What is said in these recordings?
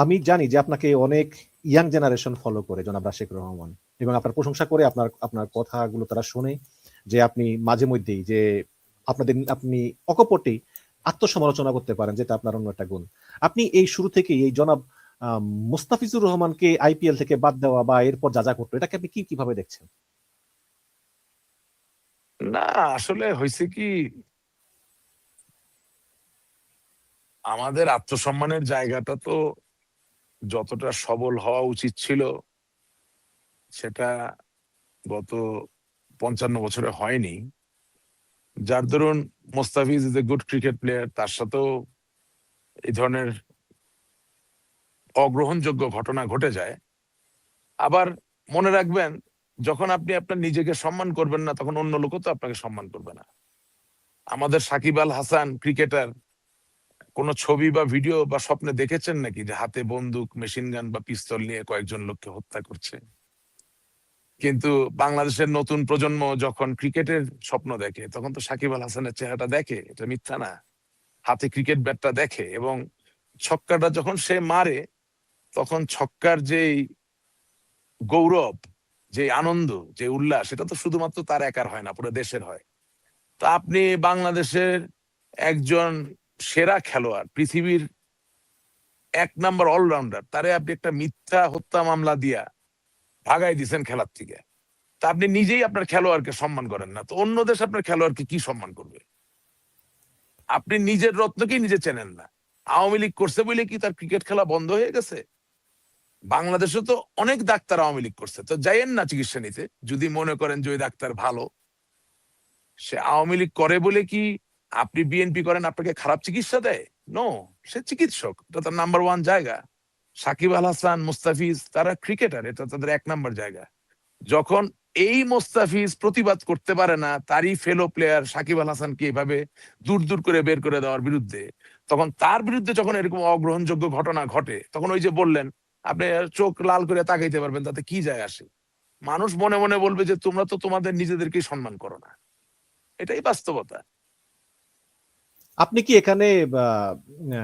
আমি জানি যে আপনাকে অনেক ইয়াং জেনারেশন ফলো করে জনাব রাশেক রহমান এবং আপনার প্রশংসা করে আপনার আপনার কথাগুলো তারা শুনে যে আপনি মাঝে মধ্যেই যে আপনাদের, আপনি অকপটে আত্মসমালোচনা করতে পারেন যেটা আপনার অন্য একটা গুণ। আপনি এই শুরু থেকে এই জনাব মুস্তাফিজুর রহমানকে আইপিএল থেকে বাদ দেওয়া বা এরপর যা যা করতো, এটাকে আপনি কি, কীভাবে দেখছেন? না, আসলে হয়েছে কি আমাদের আত্মসম্মানের জায়গাটা তো যতটা সবল হওয়া উচিত ছিল, সেটা গত পঞ্চান্ন বছরে হয়নি। যার দরুন Mustafiz is a good cricket player তার সাথেও এই ধরনের অগ্রহণযোগ্য ঘটনা ঘটে যায়। আবার মনে রাখবেন, যখন আপনি আপনার নিজেকে সম্মান করবেন না, তখন অন্য লোকও তো আপনাকে সম্মান করবে না। আমাদের সাকিব আল হাসান ক্রিকেটার কোন ছবি বা ভিডিও বা স্বপ্নে দেখেছেন নাকি যে হাতে বন্দুক, মেশিন গান বা পিস্তল নিয়ে কয়েকজন লোককে হত্যা করছে? কিন্তু বাংলাদেশের নতুন প্রজন্ম যখন ক্রিকেটের স্বপ্ন দেখে, তখন তো সাকিব আল হাসানের চেহারাটা দেখে, এটা মিথ্যা না। হাতে ক্রিকেট ব্যাটটা দেখে এবং ছক্কাটা যখন সে মারে, তখন ছক্কার যেই গৌরব যে আনন্দ যে উল্লাস, সেটা তো শুধুমাত্র তার একার হয় না, পুরো দেশের হয়। তা আপনি বাংলাদেশের একজন সেরা খেলোয়াড়, পৃথিবীর এক নাম্বার অলরাউন্ডার তারে আপনি একটা মিথ্যা হত্যা মামলা দিয়া ভাগাই দিছেন খেলার থেকে। তা আপনি নিজেই আপনার খেলোয়াড়কে সম্মান করেন না। তো অন্য দেশ আপনার খেলোয়াড়কে কি সম্মান করবে? আপনি নিজের রত্নকেই নিজে চেনেন না। আওয়ামী লীগ করছে বলে কি তার ক্রিকেট খেলা বন্ধ হয়ে গেছে? বাংলাদেশে তো অনেক ডাক্তার আওয়ামী লীগ করছে। তো যাইয়েন না চিকিৎসা নিতে। যদি মনে করেন যে ওই ডাক্তার ভালো, সে আওয়ামী লীগ করে বলে কি আপনি বিএনপি করেন, আপনাকে খারাপ চিকিৎসা দেয়? নো সে চিকিৎসক, এটা তার নাম্বার ওয়ান জায়গা। সাকিব আল হাসান, মুস্তাফিজ, তারা ক্রিকেটার এটা তাদের এক নাম্বার জায়গা। যখন এই মোস্তাফিজ প্রতিবাদ করতে পারে না, তারই ফেলো প্লেয়ার সাকিব আল হাসানকে এভাবে দূর দূর করে বের করে দেওয়ার বিরুদ্ধে, তখন তার বিরুদ্ধে যখন এরকম অগ্রহণযোগ্য ঘটনা ঘটে, তখন ওই যে বললেন, আপনি চোখ লাল করে তাকাইতে পারবেন, তাতে কি যায় আসে? মানুষ মনে মনে বলবে যে, তোমরা তো তোমাদের নিজেদেরকেই সম্মান করো না। এটাই বাস্তবতা। আপনি কি এখানে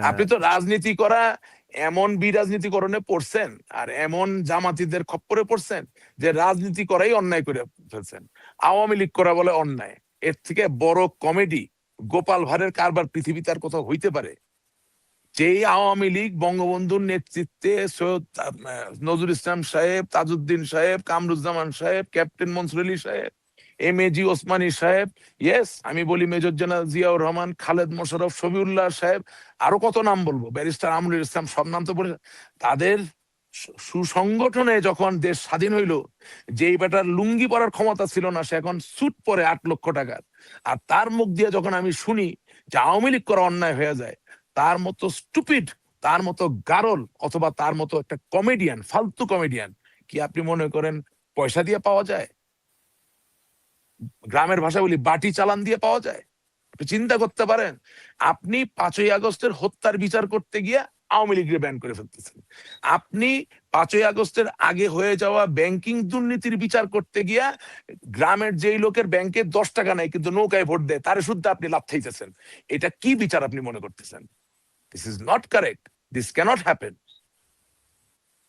আপনি তো রাজনীতি করা, এমন বিরাজনীতিকরণে পড়ছেন, আর এমন জামাতিদের খপ্পরে পড়ছেন, যে রাজনীতি করাই অন্যায় করে ফেলছেন। আওয়ামী লীগ করা বলে অন্যায়। এর থেকে বড় কমেডি গোপাল ভাঁড়ের কারবার পৃথিবীতে আর কোথাও হইতে পারে। যেই আওয়ামী লীগ বঙ্গবন্ধুর নেতৃত্বে সৈয়দ নজরুল ইসলাম সাহেব, তাজউদ্দিন সাহেব, কামরুজ্জামান সাহেব, ক্যাপ্টেন মনসুর আলী সাহেব এম এ জি ওসমানী সাহেব ইয়েস আমি বলি মেজর জেনারেল জিয়াউর রহমান, খালেদ মোশারফ শফিউল্লাহ সাহেব, আরও কত নাম বলব? ব্যারিস্টার আমরুল ইসলাম, সব নাম তো তাদের সুসংগঠনে যখন দেশ স্বাধীন হইল, যেই বেটার লুঙ্গি পরার ক্ষমতা ছিল না, সে এখন সুট পরে আট লক্ষ টাকার। আর তার মুখ দিয়ে যখন আমি শুনি যে আওয়ামী লীগ করা অন্যায় হয়ে যায়, তার মতো স্টুপিড তার মতো গারল, অথবা তার মতো একটা কমেডিয়ান ফালতু কমেডিয়ান কি আপনি মনে করেন পয়সা দিয়ে পাওয়া যায়? গ্রামের ভাষা বলি, বাটি চালান দিয়ে পাওয়া যায়। চিন্তা করতে পারেন, আপনি পাঁচই আগস্টের হত্যার বিচার করতে গিয়ে আওয়ামী লীগের ব্যান করে ফেলতেছেন। আপনি পাঁচই আগস্টের আগে হয়ে যাওয়া ব্যাংকিং দুর্নীতির বিচার করতে গিয়া গ্রামের যেই লোকের ব্যাংকে দশ টাকা নাই কিন্তু নৌকায় ভোট দেয়, তার শুদ্ধ আপনি লাভ থাইতেছেন এটা কি বিচার আপনি মনে করতেছেন? This is not correct this cannot happen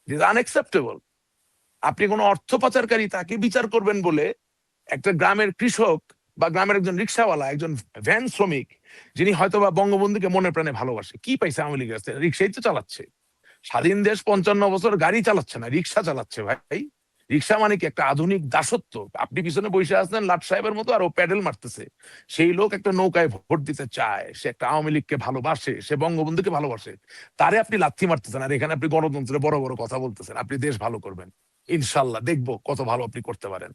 this unacceptable আপনি কোনো অর্থ পাচারকারী তাকে বিচার করবেন বলে একটা গ্রামের কৃষক বা গ্রামের একজন রিক্সাওয়ালা, একজন ভ্যান শ্রমিক, যিনি হয়তো বা বঙ্গবন্ধুকে মনে প্রাণে ভালোবাসে, কি পাইছে আওয়ামী লীগের কাছে রিক্সাই তো চালাচ্ছে। স্বাধীন দেশ পঞ্চান্ন বছর গাড়ি চালাচ্ছে না, রিক্সা চালাচ্ছে ভাই। রিক্সা মানে কি একটা আধুনিক দাসত্ব। আপনি পিছনে বসে আছেন, লাট সাহেবের মতো, আর ও প্যাডেল মারতেছে। সেই লোক একটা নৌকায় ভোট দিতে চায়, সে একটা আওয়ামী লীগকে ভালোবাসে, সে বঙ্গবন্ধুকে ভালোবাসে। তারে আপনি লাথি মারতেছেন, আর এখানে আপনি গণতন্ত্রে বড় বড় কথা বলতেছেন, আপনি দেশ ভালো করবেন। ইনশাল্লাহ দেখব কত ভালো আপনি করতে পারেন।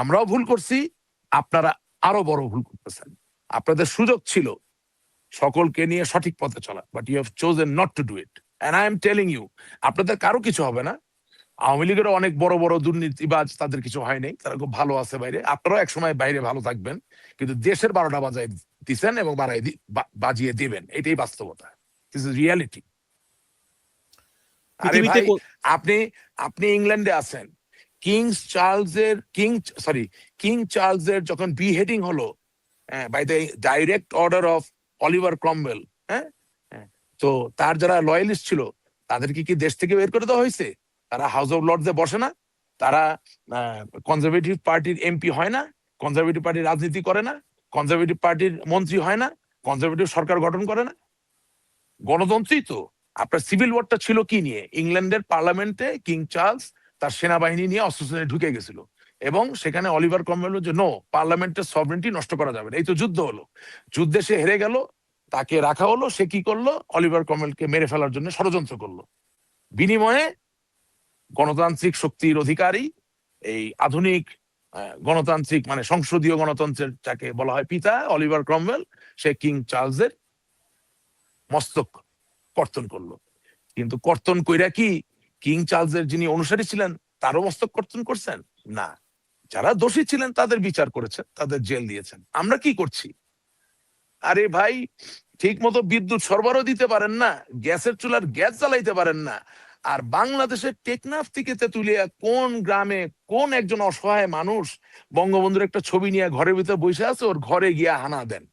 আমরাও ভুল করছি, আপনারা আরও বড় ভুল করতেছেন। আপনাদের সুযোগ ছিল সকলকে নিয়ে সঠিক পথে চলা but you have chosen not to do it and I am telling you আপনাদের কারও কিছু হবে না। আওয়ামী লীগেরও অনেক বড় বড় দুর্নীতিবাজ তাদের কিছু হয় নাই, তারা খুব ভালো আছে বাইরে। আপনারাও একসময় বাইরে ভালো থাকবেন, কিন্তু দেশের বারোটা বাজায় দিচ্ছেন এবং বাড়াই বাজিয়ে দিবেন। এটাই বাস্তবতা। দিস ইজ রিয়ালিটি পৃথিবীতে আপনি আপনি ইংল্যান্ডে আছেন। কিংস চার্লস এর কিং সরি কিং চার্লস এর যখন বিহেডিং হলো by the direct order of Oliver Cromwell হ্যাঁ, তো তার যারা লয়ালিস্ট ছিল তাদেরকে কি দেশ থেকে বের করে দেওয়া হয়েছে? তারা হাউস অফ লর্ডসে বসে না তারা কনজারভেটিভ পার্টির এমপি হয় না কনজারভেটিভ পার্টির রাজনীতি করে না কনজারভেটিভ পার্টির মন্ত্রী হয় না কনজারভেটিভ সরকার গঠন করে না। গণতন্ত্রই তো। আপনার সিভিল ওয়ারটা ছিল কি নিয়ে? ইংল্যান্ডের পার্লামেন্টে কিং চার্লস তার সেনাবাহিনী নিয়ে অস্ত্র ঢুকে গেছিল। এবং সেখানে অলিভার ক্রমওয়েল যে নো পার্লামেন্টের সভরেন্টি নষ্ট করা যাবে না। এই তো যুদ্ধ হলো। যুদ্ধে সে হেরে গেল, তাকে রাখা হলো, সে কি করল? অলিভার ক্রমওয়েলকে মেরে ফেলার জন্য ষড়যন্ত্র করল। বিনিময়ে গণতান্ত্রিক শক্তির অধিকারী, এই আধুনিক গণতান্ত্রিক মানে সংসদীয় গণতন্ত্রের যাকে বলা হয় পিতা অলিভার ক্রমওয়েল, সে কিং চার্লসের মস্তক কর্তন করল। কিন্তু কর্তন কইরা কি কিং চার্লসের যিনি অনুসারী ছিলেন তারও মস্তক কর্তন করছেন? না। যারা দোষী ছিলেন, তাদের বিচার করেছেন, তাদের জেল দিয়েছেন। আমরা কি করছি? আরে ভাই ঠিক মতো বিদ্যুৎ সরবরাহ দিতে পারেন না, গ্যাসের চুলার গ্যাস জ্বালাইতে পারেন না, আর বাংলাদেশের টেকনাফ থেকে তেতুলিয়া কোন গ্রামে কোন একজন অসহায় মানুষ বঙ্গবন্ধুর একটা ছবি নিয়ে ঘরের ভিতরে বসে আছে, ওর ঘরে গিয়া হানা দেন।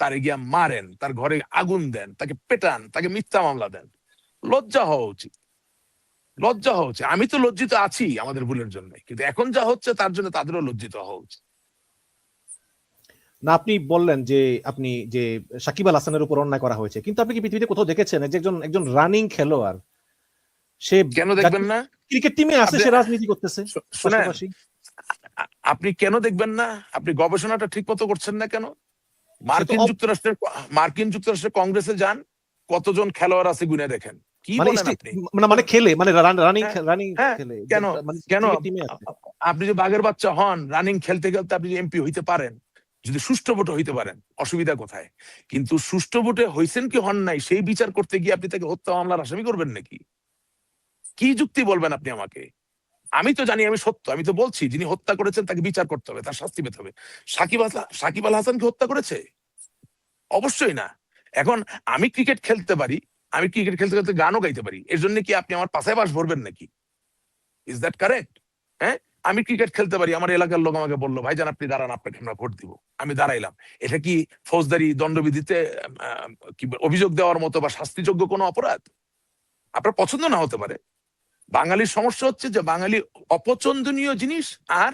তারে গিয়া মারেন তার ঘরে আগুন দেন তাকে পেটান তাকে মিথ্যা মামলা দেন। লজ্জা হওয়া উচিত। লজ্জা হওয়া উচিত। আমি তো লজ্জিত আছি আমাদের ভুলের জন্য কিন্তু এখন যা হচ্ছে তার জন্য তাদেরও লজ্জিত হওয়া উচিত। না আপনি বললেন যে আপনি যে সাকিব আল হাসানের উপর অন্যায় করা হয়েছে কিন্তু আপনি কি পৃথিবীতে কোথাও দেখেছেন? যে একজন একজন রানিং খেলোয়াড় সে কেন দেখবেন না? ক্রিকেট টিমে আছে সে রাজনীতি করতেছে আপনি কেন দেখবেন না? আপনি গবেষণাটা ঠিক মতো করছেন না কেন? মার্কিন যুক্তরাষ্ট্রের মার্কিন যুক্তরাষ্ট্রের কংগ্রেসে যান কতজন খেলোয়াড় আছে গুনে দেখেন কি মানে বলেন মানে মানে খেলে মানে রানিং হ্যাঁ, রানিং হ্যাঁ, খেলে কেন? মানে কেন? আপনি যে বাঘের বাচ্চা হন রানিং খেলতে খেলতে আপনি এমপি হইতে পারেন যদি সুষ্ঠু ভোটে হইতে পারেন অসুবিধা কোথায় কিন্তু সুষ্ঠু ভোটে হইছেন কি হন নাই সেই বিচার করতে গিয়ে আপনি তাকে হত্যা মামলার আসামি করবেন নাকি কি যুক্তি বলবেন আপনি আমাকে আমি তো জানি আমি সত্য, আমি তো বলছি, যিনি হত্যা করেছেন তাকে বিচার করতে হবে, তার শাস্তি পেতে হবে। সাকিব সাকিব আল হাসান কি হত্যা করেছে? অবশ্যই না। এখন আমি ক্রিকেট খেলতে পারি, আমি ক্রিকেট খেলতে খেলতে গানও গাইতে পারি, এর জন্য কি আপনি আমার পাশায় বাস ভরবেন নাকি? ইজ দ্যাট কারেক্ট হ্যাঁ? আমি ক্রিকেট খেলতে পারি, আমার এলাকার লোক আমাকে বলল ভাই ভাইজান, আপনি দাঁড়ান, আপনাকে আমরা ভোট দিব। আমি দাঁড়াইলাম। এটা কি ফৌজদারি দণ্ডবিধিতে অভিযোগ দেওয়ার মতো বা শাস্তিযোগ্য কোনো অপরাধ? আপনার পছন্দ না হতে পারে। বাঙালির সমস্যা হচ্ছে যে বাঙালি অপছন্দনীয় জিনিস আর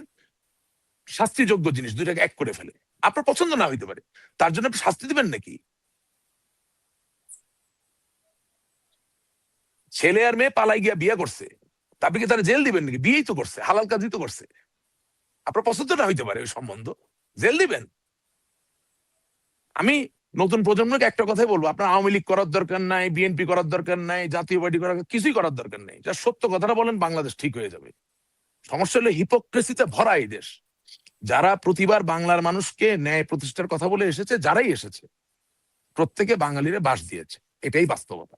শাস্তিযোগ্য জিনিস দুইটাকে এক করে ফেলে। আপনার পছন্দ না হইতে পারে। তার জন্য শাস্তি দিবেন নাকি? ছেলে আর মেয়ে পালাই গিয়া বিয়ে করছে তা আপনি কি তারা জেল দিবেন নাকি? বিয়েই তো করছে, হালাল কাজই তো করছে। আপনার পছন্দ না হইতে পারে ওই সম্বন্ধ? জেল দিবেন? আমি নতুন প্রজন্মকে একটা কথাই বলব, আপনার আওয়ামী লীগ করার দরকার নাই, বিএনপি করার দরকার নাই, জাতীয় পার্টি করার কিছুই করার দরকার নেই। যা সত্য কথাটা বলেন, বাংলাদেশ ঠিক হয়ে যাবে। সমস্যা হলো হিপোক্রেসিতে ভরা এই দেশ। যারা প্রতিবার বাংলার মানুষকে ন্যায় প্রতিষ্ঠার কথা বলে এসেছে, যারাই এসেছে, প্রত্যেকে বাঙালিরে বাস দিয়েছে। এটাই বাস্তবতা।